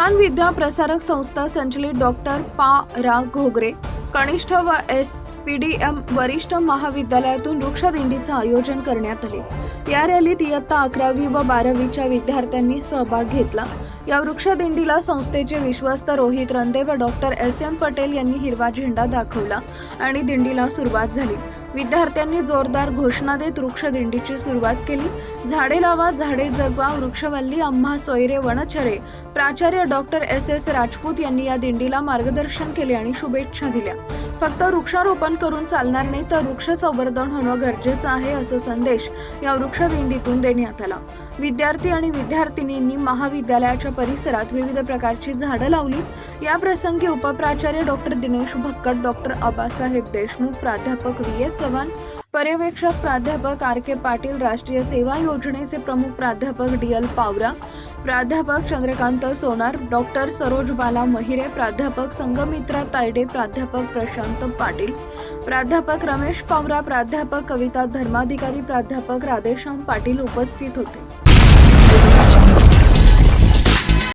किसान विद्या प्रसारक संस्था संचलित डॉक्टर पा रा घोगरे कनिष्ठ व एस पी डी एम वरिष्ठ महाविद्यालयातून वृक्षदिंडीचं आयोजन करण्यात आले. या रॅलीत इयत्ता अकरावी व बारावीच्या विद्यार्थ्यांनी सहभाग घेतला. या वृक्षदिंडीला संस्थेचे विश्वस्त रोहित रंदे व डॉक्टर एस एम पटेल यांनी हिरवा झेंडा दाखवला आणि दिंडीला सुरुवात झाली. विद्यार्थ्यांनी जोरदार घोषणा देत वृक्षदिंडीची सुरुवात केली. झाडे लावा झाडे जगवा वृक्षवल्ली आम्हा सोयरे वनचरे. प्राचार्य डॉक्टर एस. एस. राजपूत यांनी या दिंडीला मार्गदर्शन केले आणि शुभेच्छा दिल्या. फक्त वृक्षारोपण करून चालणार नाही तर वृक्ष संवर्धन होणं गरजेचं आहे असं संदेश या वृक्षदिंडीतून देण्यात आला. विद्यार्थी आणि विद्यार्थिनींनी महाविद्यालयाच्या परिसरात विविध प्रकारची झाडं लावली. या प्रसंगी उपप्राचार्य डॉक्टर दिनेश भक्कट डॉक्टर आबासाहेब देशमुख प्राध्यापक व्ही एस चव्हाण पर्यवेक्षक प्राध्यापक आर के पाटील राष्ट्रीय सेवा योजनेचे प्रमुख प्राध्यापक डी एल पावरा प्राध्यापक चंद्रकांत सोनार डॉक्टर सरोज बाला महिरे प्राध्यापक संगमित्रा तायडे प्राध्यापक प्रशांत पाटील प्राध्यापक रमेश पावरा प्राध्यापक कविता धर्माधिकारी प्राध्यापक राधेश्याम पाटील उपस्थित होते.